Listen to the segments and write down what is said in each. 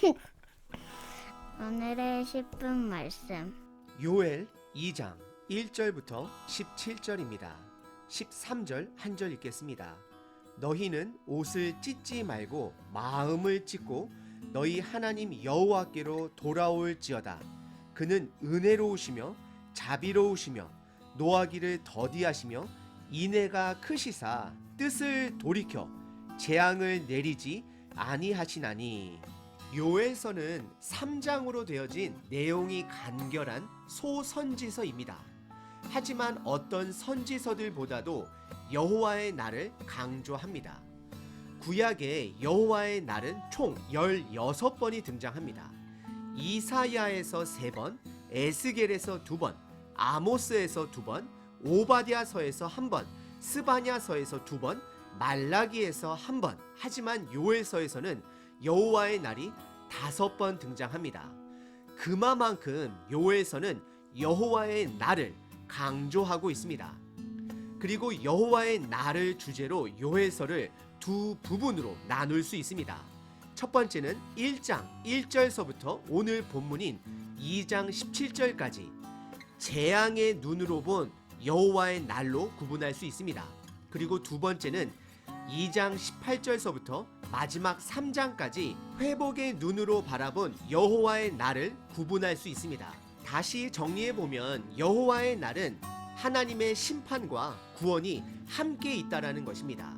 오늘의 10분 말씀. 요엘 2장 1절부터 17절입니다. 13절 한 절 읽겠습니다. 너희는 옷을 찢지 말고 마음을 찢고 너희 하나님 여호와께로 돌아올지어다. 그는 은혜로우시며 자비로우시며 노하기를 더디하시며 인애가 크시사 뜻을 돌이켜 재앙을 내리지 아니하시나니 요에서는 3장으로 되어진 내용이 간결한 소선지서입니다. 하지만 어떤 선지서들보다도 여호와의 날을 강조합니다. 구약의 여호와의 날은 총 16번이 등장합니다. 이사야에서 3번, 에스겔에서 2번, 아모스에서 2번, 오바댜서에서 1번, 스바냐서에서 2번, 말라기에서 1번. 하지만 요엘서에서는 여호와의 날이 다섯 번 등장합니다. 그만큼 요엘서는 여호와의 날을 강조하고 있습니다. 그리고 여호와의 날을 주제로 요엘서를 두 부분으로 나눌 수 있습니다. 첫 번째는 1장 1절서부터 오늘 본문인 2장 17절까지 재앙의 눈으로 본 여호와의 날로 구분할 수 있습니다. 그리고 두 번째는 2장 18절서부터 마지막 3장까지 회복의 눈으로 바라본 여호와의 날을 구분할 수 있습니다. 다시 정리해 보면 여호와의 날은 하나님의 심판과 구원이 함께 있다라는 것입니다.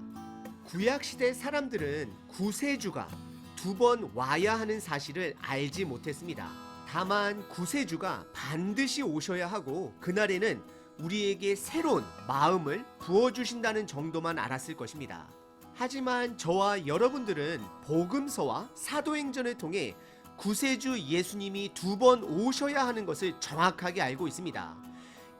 구약 시대 사람들은 구세주가 두 번 와야 하는 사실을 알지 못했습니다. 다만 구세주가 반드시 오셔야 하고 그날에는 우리에게 새로운 마음을 부어주신다는 정도만 알았을 것입니다. 하지만 저와 여러분들은 복음서와 사도행전을 통해 구세주 예수님이 두 번 오셔야 하는 것을 정확하게 알고 있습니다.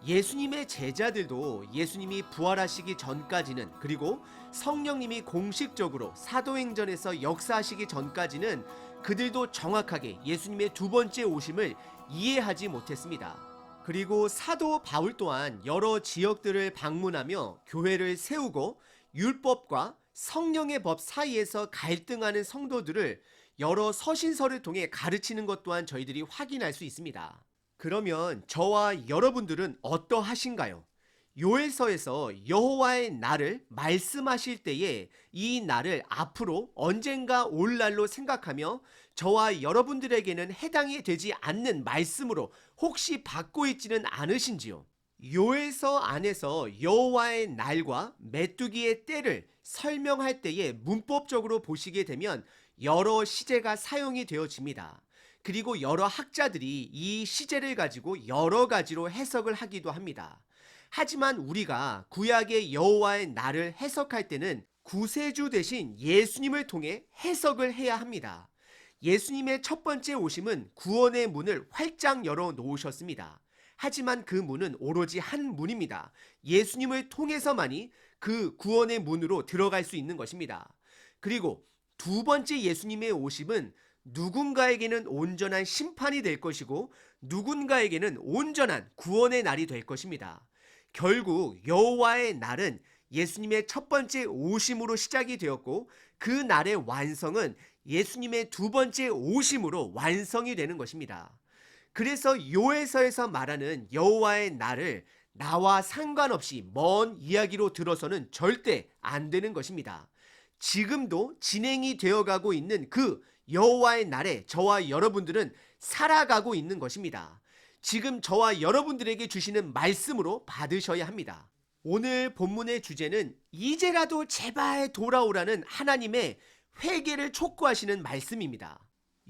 예수님의 제자들도 예수님이 부활하시기 전까지는 그리고 성령님이 공식적으로 사도행전에서 역사하시기 전까지는 그들도 정확하게 예수님의 두 번째 오심을 이해하지 못했습니다. 그리고 사도 바울 또한 여러 지역들을 방문하며 교회를 세우고 율법과 성령의 법 사이에서 갈등하는 성도들을 여러 서신서를 통해 가르치는 것 또한 저희들이 확인할 수 있습니다. 그러면 저와 여러분들은 어떠하신가요? 요엘서에서 여호와의 날을 말씀하실 때에 이 날을 앞으로 언젠가 올 날로 생각하며 저와 여러분들에게는 해당이 되지 않는 말씀으로 혹시 받고 있지는 않으신지요? 요엘서 안에서 여호와의 날과 메뚜기의 때를 설명할 때에 문법적으로 보시게 되면 여러 시제가 사용이 되어집니다. 그리고 여러 학자들이 이 시제를 가지고 여러 가지로 해석을 하기도 합니다. 하지만 우리가 구약의 여호와의 날을 해석할 때는 구세주 대신 예수님을 통해 해석을 해야 합니다. 예수님의 첫 번째 오심은 구원의 문을 활짝 열어 놓으셨습니다. 하지만 그 문은 오로지 한 문입니다. 예수님을 통해서만이 그 구원의 문으로 들어갈 수 있는 것입니다. 그리고 두 번째 예수님의 오심은 누군가에게는 온전한 심판이 될 것이고 누군가에게는 온전한 구원의 날이 될 것입니다. 결국 여호와의 날은 예수님의 첫 번째 오심으로 시작이 되었고 그 날의 완성은 예수님의 두 번째 오심으로 완성이 되는 것입니다. 그래서 요에서에서 말하는 여호와의 날을 나와 상관없이 먼 이야기로 들어서는 절대 안 되는 것입니다. 지금도 진행이 되어가고 있는 그 여호와의 날에 저와 여러분들은 살아가고 있는 것입니다. 지금 저와 여러분들에게 주시는 말씀으로 받으셔야 합니다. 오늘 본문의 주제는 이제라도 제발 돌아오라는 하나님의 회개를 촉구하시는 말씀입니다.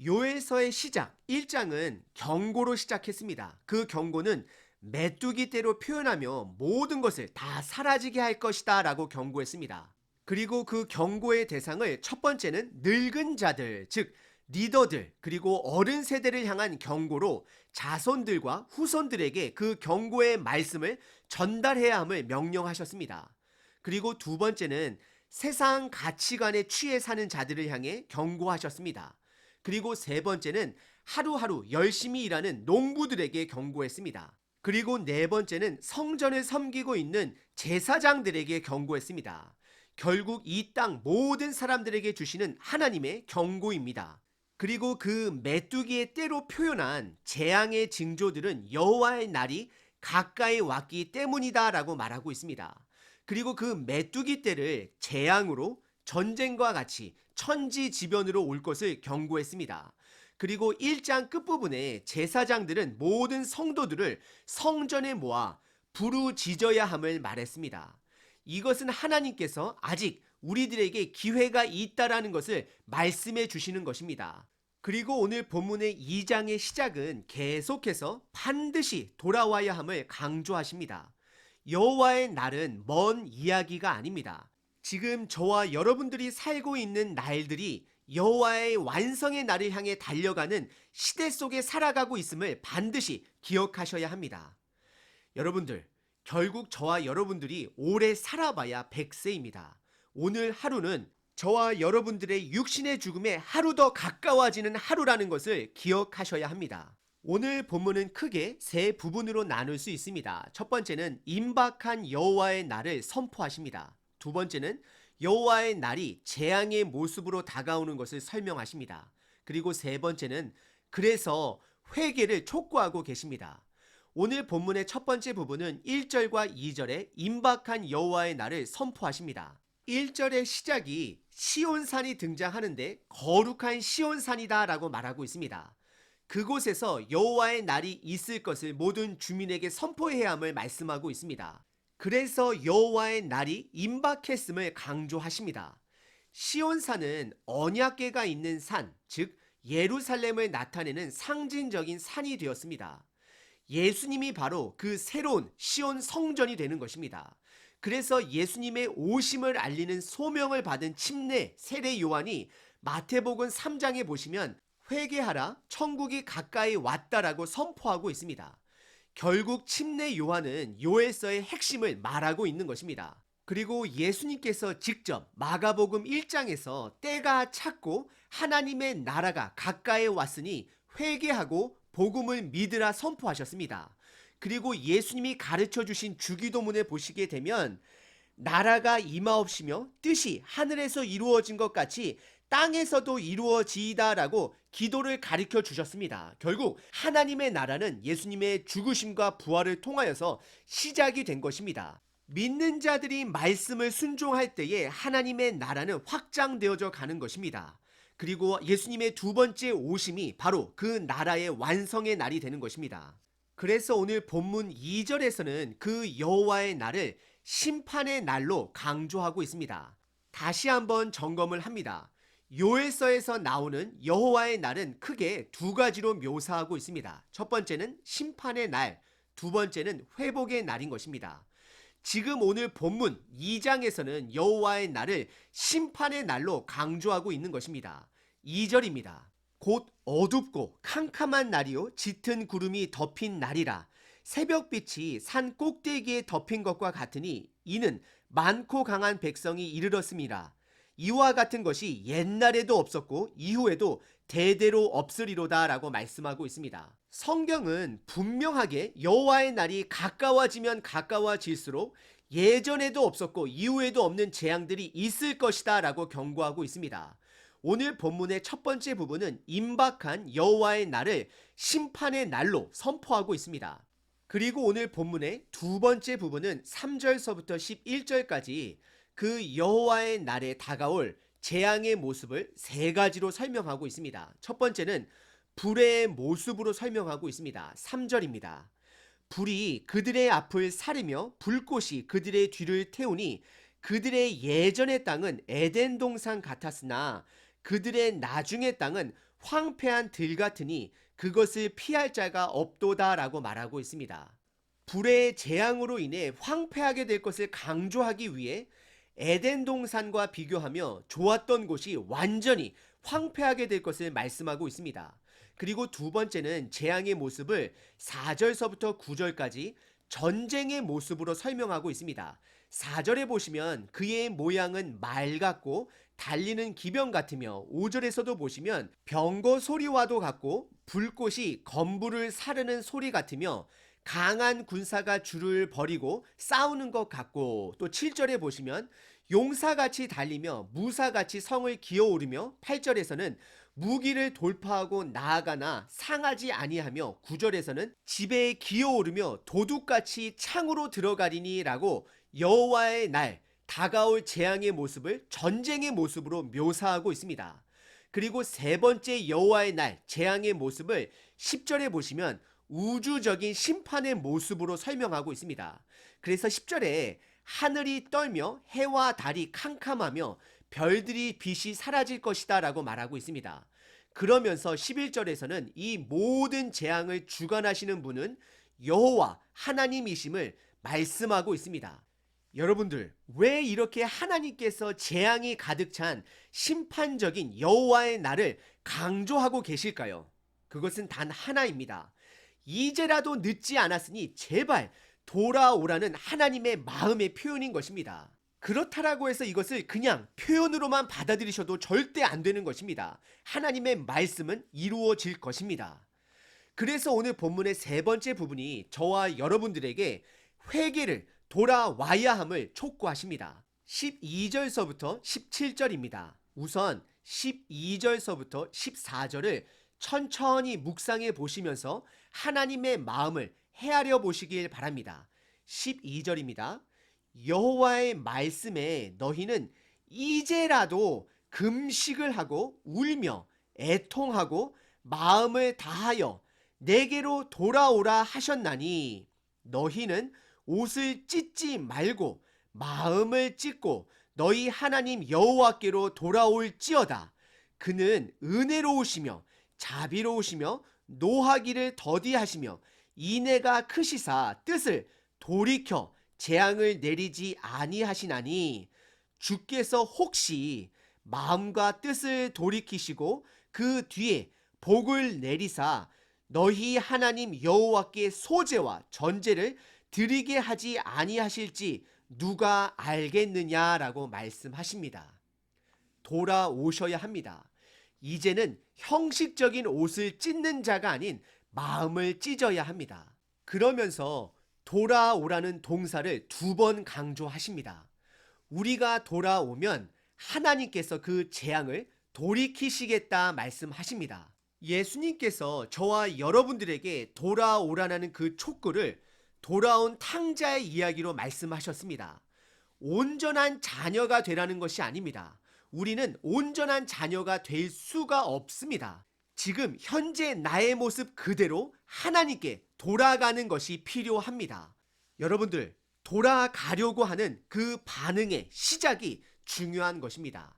요에서의 시작 1장은 경고로 시작했습니다. 그 경고는 메뚜기 떼로 표현하며 모든 것을 다 사라지게 할 것이다 라고 경고했습니다. 그리고 그 경고의 대상을 첫 번째는 늙은 자들, 즉 리더들 그리고 어른 세대를 향한 경고로 자손들과 후손들에게 그 경고의 말씀을 전달해야 함을 명령하셨습니다. 그리고 두 번째는 세상 가치관에 취해 사는 자들을 향해 경고하셨습니다. 그리고 세 번째는 하루하루 열심히 일하는 농부들에게 경고했습니다. 그리고 네 번째는 성전을 섬기고 있는 제사장들에게 경고했습니다. 결국 이 땅 모든 사람들에게 주시는 하나님의 경고입니다. 그리고 그 메뚜기의 때로 표현한 재앙의 징조들은 여호와의 날이 가까이 왔기 때문이다라고 말하고 있습니다. 그리고 그 메뚜기 때를 재앙으로 전쟁과 같이 천지지변으로 올 것을 경고했습니다. 그리고 1장 끝부분에 제사장들은 모든 성도들을 성전에 모아 부르짖어야 함을 말했습니다. 이것은 하나님께서 아직 우리들에게 기회가 있다라는 것을 말씀해 주시는 것입니다. 그리고 오늘 본문의 2장의 시작은 계속해서 반드시 돌아와야 함을 강조하십니다. 여호와의 날은 먼 이야기가 아닙니다. 지금 저와 여러분들이 살고 있는 날들이 여호와의 완성의 날을 향해 달려가는 시대 속에 살아가고 있음을 반드시 기억하셔야 합니다. 여러분들, 결국 저와 여러분들이 오래 살아봐야 100세입니다. 오늘 하루는 저와 여러분들의 육신의 죽음에 하루 더 가까워지는 하루라는 것을 기억하셔야 합니다. 오늘 본문은 크게 세 부분으로 나눌 수 있습니다. 첫 번째는 임박한 여호와의 날을 선포하십니다. 두 번째는 여호와의 날이 재앙의 모습으로 다가오는 것을 설명하십니다. 그리고 세 번째는 그래서 회개를 촉구하고 계십니다. 오늘 본문의 첫 번째 부분은 1절과 2절에 임박한 여호와의 날을 선포하십니다. 1절의 시작이 시온산이 등장하는데 거룩한 시온산이다라고 말하고 있습니다. 그곳에서 여호와의 날이 있을 것을 모든 주민에게 선포해야 함을 말씀하고 있습니다. 그래서 여호와의 날이 임박했음을 강조하십니다. 시온산은 언약궤가 있는 산, 즉 예루살렘을 나타내는 상징적인 산이 되었습니다. 예수님이 바로 그 새로운 시온 성전이 되는 것입니다. 그래서 예수님의 오심을 알리는 소명을 받은 침례 세례 요한이 마태복음 3장에 보시면 회개하라 천국이 가까이 왔다라고 선포하고 있습니다. 결국 침례 요한은 요엘서의 핵심을 말하고 있는 것입니다. 그리고 예수님께서 직접 마가복음 1장에서 때가 찼고 하나님의 나라가 가까이 왔으니 회개하고 복음을 믿으라 선포하셨습니다. 그리고 예수님이 가르쳐 주신 주기도문에 보시게 되면 나라가 임하옵시며 뜻이 하늘에서 이루어진 것 같이 땅에서도 이루어지이다라고 기도를 가르쳐 주셨습니다. 결국 하나님의 나라는 예수님의 죽으심과 부활을 통하여서 시작이 된 것입니다. 믿는 자들이 말씀을 순종할 때에 하나님의 나라는 확장되어져 가는 것입니다. 그리고 예수님의 두 번째 오심이 바로 그 나라의 완성의 날이 되는 것입니다. 그래서 오늘 본문 2절에서는 그 여호와의 날을 심판의 날로 강조하고 있습니다. 다시 한번 점검을 합니다. 요엘서에서 나오는 여호와의 날은 크게 두 가지로 묘사하고 있습니다. 첫 번째는 심판의 날, 두 번째는 회복의 날인 것입니다. 지금 오늘 본문 2장에서는 여호와의 날을 심판의 날로 강조하고 있는 것입니다. 2절입니다. 곧 어둡고 캄캄한 날이요 짙은 구름이 덮인 날이라 새벽빛이 산 꼭대기에 덮인 것과 같으니 이는 많고 강한 백성이 이르렀습니다. 이와 같은 것이 옛날에도 없었고 이후에도 대대로 없으리로다라고 말씀하고 있습니다. 성경은 분명하게 여호와의 날이 가까워지면 가까워질수록 예전에도 없었고 이후에도 없는 재앙들이 있을 것이다라고 경고하고 있습니다. 오늘 본문의 첫 번째 부분은 임박한 여호와의 날을 심판의 날로 선포하고 있습니다. 그리고 오늘 본문의 두 번째 부분은 3절서부터 11절까지 그 여호와의 날에 다가올 재앙의 모습을 세 가지로 설명하고 있습니다. 첫 번째는 불의 모습으로 설명하고 있습니다. 3절입니다. 불이 그들의 앞을 사르며 불꽃이 그들의 뒤를 태우니 그들의 예전의 땅은 에덴 동산 같았으나 그들의 나중의 땅은 황폐한 들 같으니 그것을 피할 자가 없도다라고 말하고 있습니다. 불의 재앙으로 인해 황폐하게 될 것을 강조하기 위해 에덴 동산과 비교하며 좋았던 곳이 완전히 황폐하게 될 것을 말씀하고 있습니다. 그리고 두 번째는 재앙의 모습을 4절서부터 9절까지 전쟁의 모습으로 설명하고 있습니다. 4절에 보시면 그의 모양은 말 같고 달리는 기병 같으며 5절에서도 보시면 병거 소리와도 같고 불꽃이 건부를 사르는 소리 같으며 강한 군사가 줄을 버리고 싸우는 것 같고 또 7절에 보시면 용사같이 달리며 무사같이 성을 기어오르며 8절에서는 무기를 돌파하고 나아가나 상하지 아니하며 구절에서는 집에 기어오르며 도둑같이 창으로 들어가리니라고 여호와의 날 다가올 재앙의 모습을 전쟁의 모습으로 묘사하고 있습니다. 그리고 세 번째 여호와의 날 재앙의 모습을 10절에 보시면 우주적인 심판의 모습으로 설명하고 있습니다. 그래서 10절에 하늘이 떨며 해와 달이 캄캄하며 별들이 빛이 사라질 것이다 라고 말하고 있습니다. 그러면서 11절에서는 이 모든 재앙을 주관하시는 분은 여호와 하나님이심을 말씀하고 있습니다. 여러분들, 왜 이렇게 하나님께서 재앙이 가득 찬 심판적인 여호와의 날을 강조하고 계실까요? 그것은 단 하나입니다. 이제라도 늦지 않았으니 제발 돌아오라는 하나님의 마음의 표현인 것입니다. 그렇다라고 해서 이것을 그냥 표현으로만 받아들이셔도 절대 안 되는 것입니다. 하나님의 말씀은 이루어질 것입니다. 그래서 오늘 본문의 세 번째 부분이 저와 여러분들에게 회개를 돌아와야 함을 촉구하십니다. 12절서부터 17절입니다. 우선 12절서부터 14절을 천천히 묵상해 보시면서 하나님의 마음을 헤아려 보시길 바랍니다. 12절입니다. 여호와의 말씀에 너희는 이제라도 금식을 하고 울며 애통하고 마음을 다하여 내게로 돌아오라 하셨나니 너희는 옷을 찢지 말고 마음을 찢고 너희 하나님 여호와께로 돌아올지어다 그는 은혜로우시며 자비로우시며 노하기를 더디하시며 인애가 크시사 뜻을 돌이켜 재앙을 내리지 아니하시나니 주께서 혹시 마음과 뜻을 돌이키시고 그 뒤에 복을 내리사 너희 하나님 여호와께 소제와 전제를 드리게 하지 아니하실지 누가 알겠느냐라고 말씀하십니다. 돌아오셔야 합니다. 이제는 형식적인 옷을 찢는 자가 아닌 마음을 찢어야 합니다. 그러면서 돌아오라는 동사를 두 번 강조하십니다. 우리가 돌아오면 하나님께서 그 재앙을 돌이키시겠다 말씀하십니다. 예수님께서 저와 여러분들에게 돌아오라는 그 촉구를 돌아온 탕자의 이야기로 말씀하셨습니다. 온전한 자녀가 되라는 것이 아닙니다. 우리는 온전한 자녀가 될 수가 없습니다. 지금 현재 나의 모습 그대로 하나님께 돌아가는 것이 필요합니다. 여러분들, 돌아가려고 하는 그 반응의 시작이 중요한 것입니다.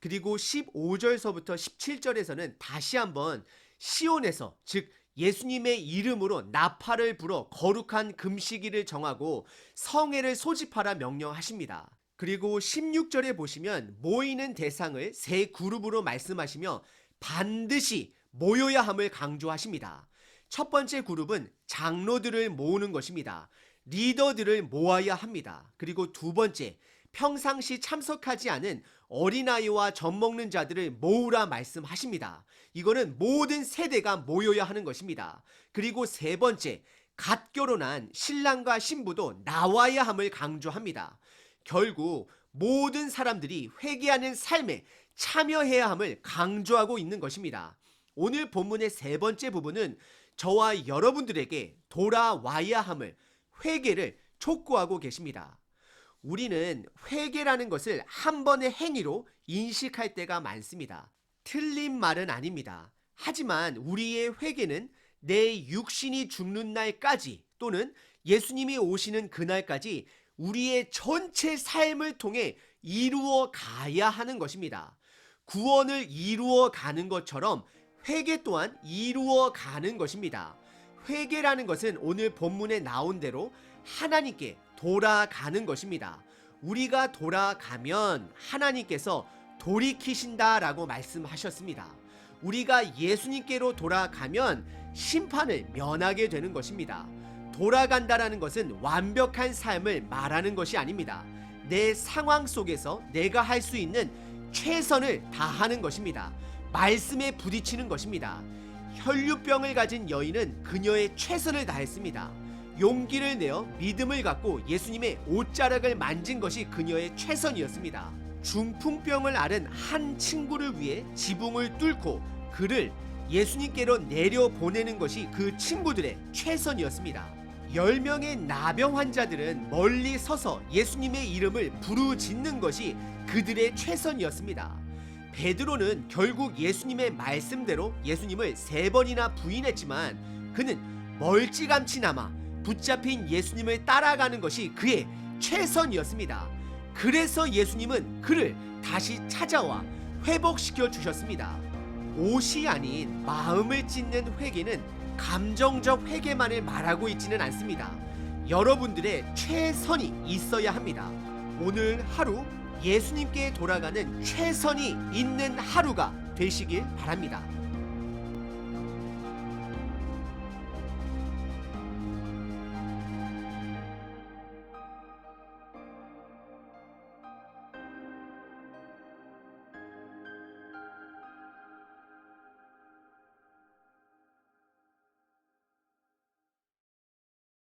그리고 15절서부터 17절에서는 다시 한번 시온에서 즉 예수님의 이름으로 나팔을 불어 거룩한 금식일을 정하고 성회를 소집하라 명령하십니다. 그리고 16절에 보시면 모이는 대상을 세 그룹으로 말씀하시며 반드시 모여야 함을 강조하십니다. 첫 번째 그룹은 장로들을 모으는 것입니다. 리더들을 모아야 합니다. 그리고 두 번째, 평상시 참석하지 않은 어린아이와 젖 먹는 자들을 모으라 말씀하십니다. 이거는 모든 세대가 모여야 하는 것입니다. 그리고 세 번째, 갓 결혼한 신랑과 신부도 나와야 함을 강조합니다. 결국 모든 사람들이 회개하는 삶에 참여해야 함을 강조하고 있는 것입니다. 오늘 본문의 세 번째 부분은 저와 여러분들에게 돌아와야 함을 회개를 촉구하고 계십니다. 우리는 회개라는 것을 한 번의 행위로 인식할 때가 많습니다. 틀린 말은 아닙니다. 하지만 우리의 회개는 내 육신이 죽는 날까지 또는 예수님이 오시는 그날까지 우리의 전체 삶을 통해 이루어 가야 하는 것입니다. 구원을 이루어 가는 것처럼 회개 또한 이루어 가는 것입니다. 회개라는 것은 오늘 본문에 나온 대로 하나님께 돌아가는 것입니다. 우리가 돌아가면 하나님께서 돌이키신다라고 말씀하셨습니다. 우리가 예수님께로 돌아가면 심판을 면하게 되는 것입니다. 돌아간다라는 것은 완벽한 삶을 말하는 것이 아닙니다. 내 상황 속에서 내가 할 수 있는 최선을 다하는 것입니다. 말씀에 부딪히는 것입니다. 혈류병을 가진 여인은 그녀의 최선을 다했습니다. 용기를 내어 믿음을 갖고 예수님의 옷자락을 만진 것이 그녀의 최선이었습니다. 중풍병을 앓은 한 친구를 위해 지붕을 뚫고 그를 예수님께로 내려 보내는 것이 그 친구들의 최선이었습니다. 10명의 나병 환자들은 멀리 서서 예수님의 이름을 부르짖는 것이 그들의 최선이었습니다. 베드로는 결국 예수님의 말씀대로 예수님을 세 번이나 부인했지만 그는 멀찌감치나마 붙잡힌 예수님을 따라가는 것이 그의 최선이었습니다. 그래서 예수님은 그를 다시 찾아와 회복시켜 주셨습니다. 옷이 아닌 마음을 찢는 회개는 감정적 회개만을 말하고 있지는 않습니다. 여러분들의 최선이 있어야 합니다. 오늘 하루 예수님께 돌아가는 최선이 있는 하루가 되시길 바랍니다.